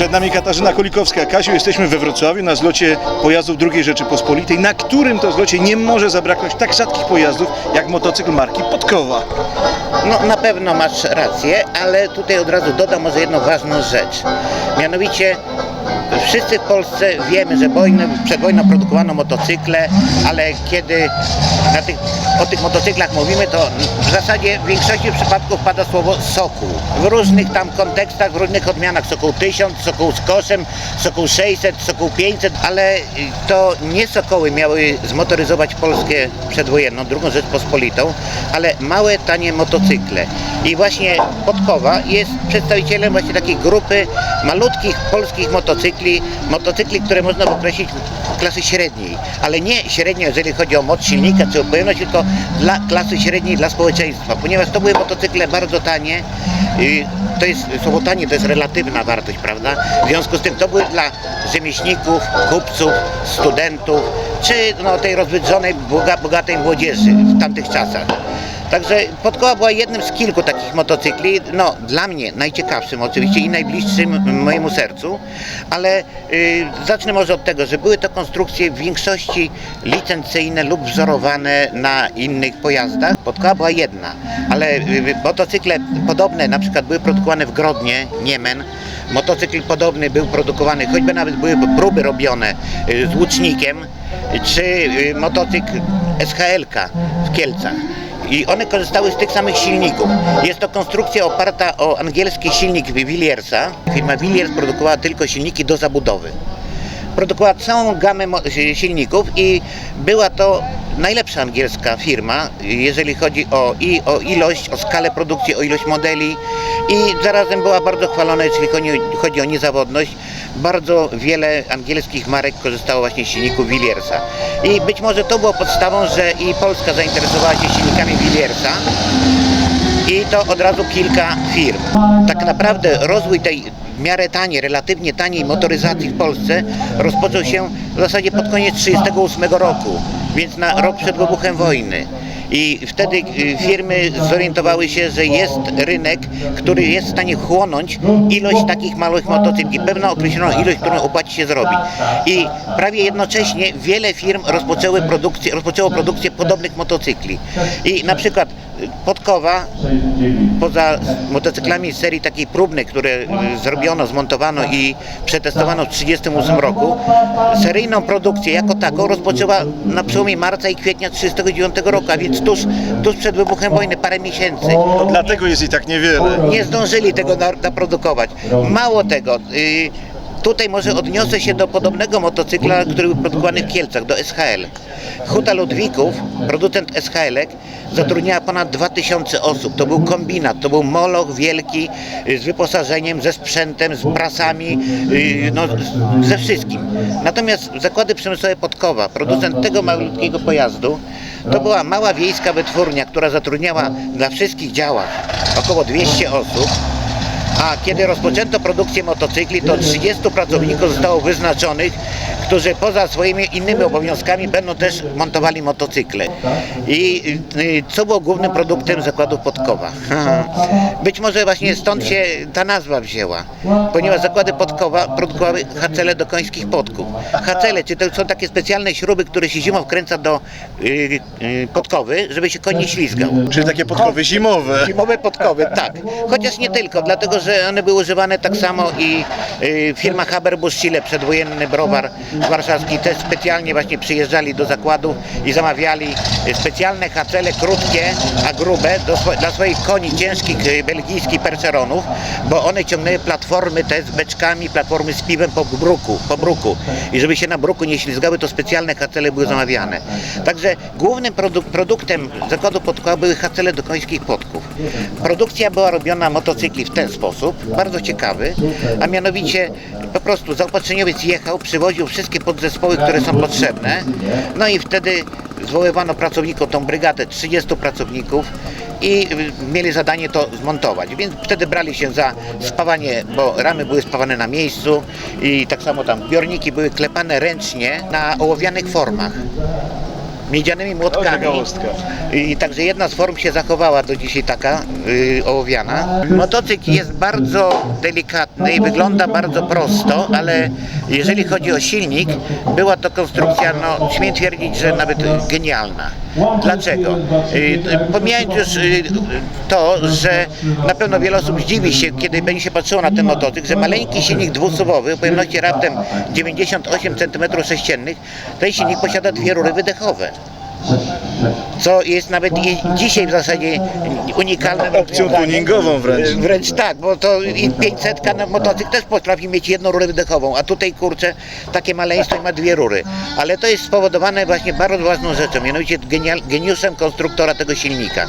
Przed nami Katarzyna Kulikowska. Kasiu, jesteśmy we Wrocławiu na zlocie pojazdów II Rzeczypospolitej, na którym to zlocie nie może zabraknąć tak rzadkich pojazdów jak motocykl marki Podkowa. No na pewno masz rację, ale tutaj od razu dodam może jedną ważną rzecz. Mianowicie wszyscy w Polsce wiemy, że wojny, przed wojną produkowano motocykle, ale kiedy tych, o tych motocyklach mówimy, to w zasadzie w większości przypadków pada słowo Sokół. W różnych tam kontekstach, w różnych odmianach. Sokół 1000, Sokół z koszem, Sokół 600, Sokół 500, ale to nie Sokoły miały zmotoryzować Polskę przedwojenną, drugą Rzeczpospolitą, ale małe, tanie motocykle. I właśnie Podkowa jest przedstawicielem właśnie takiej grupy malutkich polskich motocykli, motocykli, które można określić klasy średniej, ale nie średnio, jeżeli chodzi o moc silnika czy o pojemność, tylko dla klasy średniej, dla społeczeństwa, ponieważ to były motocykle bardzo tanie, to jest, słowo tanie to jest relatywna wartość, prawda? W związku z tym to były dla rzemieślników, kupców, studentów, czy no, tej rozwydrzonej, boga, bogatej młodzieży w tamtych czasach. Także Podkoła była jednym z kilku takich motocykli, no dla mnie najciekawszym oczywiście i najbliższym mojemu sercu, ale y, zacznę może od tego, że były to konstrukcje w większości licencyjne lub wzorowane na innych pojazdach. Podkoła była jedna, ale y, motocykle podobne na przykład były produkowane w Grodnie, Niemen, motocykl podobny był produkowany, choćby nawet były próby robione y, z łucznikiem, czy y, motocykl SHL-ka w Kielcach i one korzystały z tych samych silników. Jest to konstrukcja oparta o angielski silnik Williersa. Firma Williers produkowała tylko silniki do zabudowy. Produkowała całą gamę silników i była to najlepsza angielska firma, jeżeli chodzi o, i o ilość, o skalę produkcji, o ilość modeli i zarazem była bardzo chwalona, chodzi, chodzi o niezawodność. Bardzo wiele angielskich marek korzystało właśnie z silników Williersa. I być może to było podstawą, że i Polska zainteresowała się silnikami Williersa i to od razu kilka firm. Tak naprawdę rozwój tej w miarę taniej, relatywnie taniej motoryzacji w Polsce rozpoczął się w zasadzie pod koniec 1938 roku, więc na rok przed wybuchem wojny. I wtedy y, firmy zorientowały się, że jest rynek, który jest w stanie chłonąć ilość takich małych motocykli, pewną określoną ilość, którą opłaci się zrobić. I prawie jednocześnie wiele firm rozpoczęły produkcję, rozpoczęło produkcję podobnych motocykli. I na przykład y, Podkowa poza motocyklami serii takiej próbnej, które y, zrobiono, zmontowano i przetestowano w 1938 roku, seryjną produkcję jako taką rozpoczęła na przełomie marca i kwietnia 1939 roku, a więc tuż, tuż przed wybuchem wojny, parę miesięcy. To dlatego jest ich tak niewiele. Nie zdążyli tego na- naprodukować. Mało tego, y, tutaj może odniosę się do podobnego motocykla, który był produkowany w Kielcach, do SHL. Huta Ludwików, producent SHL-ek, zatrudniała ponad 2000 osób. To był kombinat, to był moloch wielki y, z wyposażeniem, ze sprzętem, z prasami, y, no, ze wszystkim. Natomiast zakłady przemysłowe Podkowa, producent tego malutkiego pojazdu, to była mała wiejska wytwórnia, która zatrudniała dla wszystkich działach około 200 osób. A kiedy rozpoczęto produkcję motocykli, to 30 pracowników zostało wyznaczonych, którzy poza swoimi innymi obowiązkami będą też montowali motocykle. I y, co było głównym produktem zakładu Podkowa? Być może właśnie stąd się ta nazwa wzięła, ponieważ zakłady Podkowa produkowały hacele do końskich podków. Hacele, czyli to są takie specjalne śruby, które się zimą wkręca do y, y, podkowy, żeby się koń nie ślizgał. Czyli takie podkowy zimowe. Zimowe podkowy, tak. Chociaż nie tylko, dlatego że one były używane tak samo i y, firma Haberbusch Chile, przedwojenny browar warszawski, też specjalnie właśnie przyjeżdżali do zakładów i zamawiali specjalne hacele, krótkie, a grube do, dla swoich koni ciężkich y, belgijskich percheronów, bo one ciągnęły platformy te z beczkami, platformy z piwem po bruku, po bruku. I żeby się na bruku nie ślizgały, to specjalne hacele były zamawiane. Także głównym produk- produktem zakładu podkoła były hacele do końskich podków. Produkcja była robiona motocykli w ten sposób, bardzo ciekawy, a mianowicie po prostu zaopatrzeniowiec jechał, przywoził wszystkie podzespoły, które są potrzebne, no i wtedy zwoływano pracowników, tą brygadę 30 pracowników i mieli zadanie to zmontować. Więc wtedy brali się za spawanie, bo ramy były spawane na miejscu i tak samo tam zbiorniki były klepane ręcznie na ołowianych formach. Miedzianymi młotkami. I także jedna z form się zachowała do dzisiaj taka y, ołowiana. Motocykl jest bardzo delikatny i wygląda bardzo prosto, ale jeżeli chodzi o silnik, była to konstrukcja, no śmiem twierdzić, że nawet genialna. Dlaczego? Y, pomijając już y, to, że na pewno wiele osób zdziwi się, kiedy będzie się patrzyło na ten motocykl, że maleńki silnik dwusuwowy o pojemności raptem 98 cm3, ten silnik posiada dwie rury wydechowe co jest nawet dzisiaj w zasadzie unikalne. Opcją tuningową wręcz. Wręcz tak, bo to i 500 na motocykl też potrafi mieć jedną rurę wydechową, a tutaj kurczę, takie maleństwo i ma dwie rury. Ale to jest spowodowane właśnie bardzo ważną rzeczą, mianowicie genial, geniuszem konstruktora tego silnika.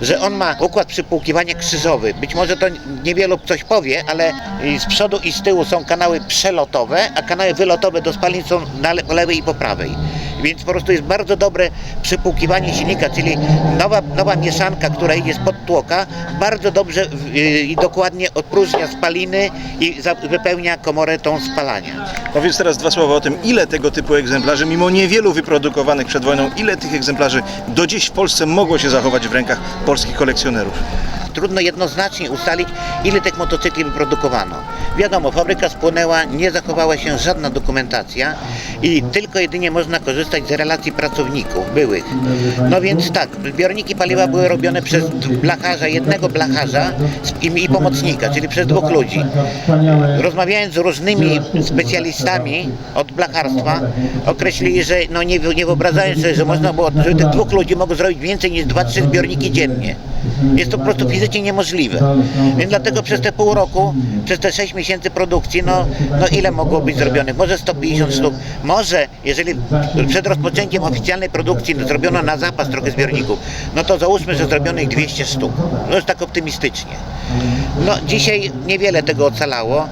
Że on ma układ przypłukiwania krzyżowy. Być może to niewielu coś powie, ale z przodu i z tyłu są kanały przelotowe, a kanały wylotowe do spalin są na lewej i po prawej. Więc po prostu jest bardzo dobre przypłukiwanie silnika, czyli nowa, nowa mieszanka, która idzie spod tłoka, bardzo dobrze yy, i dokładnie odpróżnia spaliny i wypełnia komorę tą spalania. Powiedz teraz dwa słowa o tym, ile tego typu egzemplarzy, mimo niewielu wyprodukowanych przed wojną, ile tych egzemplarzy do dziś w Polsce mogło się zachować w rękach polskich kolekcjonerów? Trudno jednoznacznie ustalić, ile tych motocykli wyprodukowano. Wiadomo, fabryka spłonęła, nie zachowała się żadna dokumentacja i tylko jedynie można korzystać z relacji pracowników byłych. No więc tak, zbiorniki paliwa były robione przez blacharza, jednego blacharza i, i pomocnika, czyli przez dwóch ludzi. Rozmawiając z różnymi specjalistami od blacharstwa, określili, że no nie, nie wyobrażają sobie, że można było, że tych dwóch ludzi mogło zrobić więcej niż 2-3 zbiorniki dziennie. Jest to po prostu fizycznie niemożliwe. Więc dlatego przez te pół roku, przez te 6 miesięcy produkcji, no, no ile mogło być zrobionych? Może 150 sztuk. Może, jeżeli przed rozpoczęciem oficjalnej produkcji zrobiono na zapas trochę zbiorników, no to załóżmy, że zrobiono ich 200 sztuk. No już tak optymistycznie. No dzisiaj niewiele tego ocalało.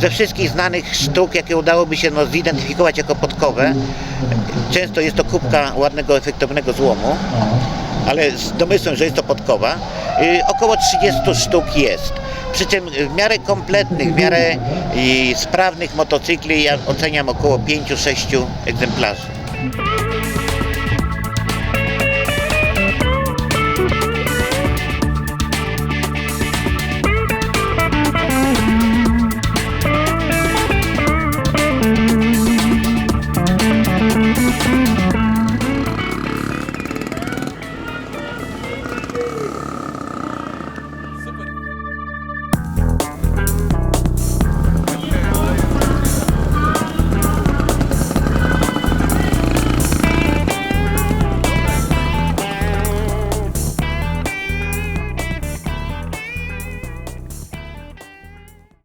Ze wszystkich znanych sztuk, jakie udałoby się no, zidentyfikować jako podkowe, często jest to kubka ładnego, efektownego złomu, ale z domysłem, że jest to podkowa, y, około 30 sztuk jest. Przy czym w miarę kompletnych, w miarę sprawnych motocykli ja oceniam około 5-6 egzemplarzy.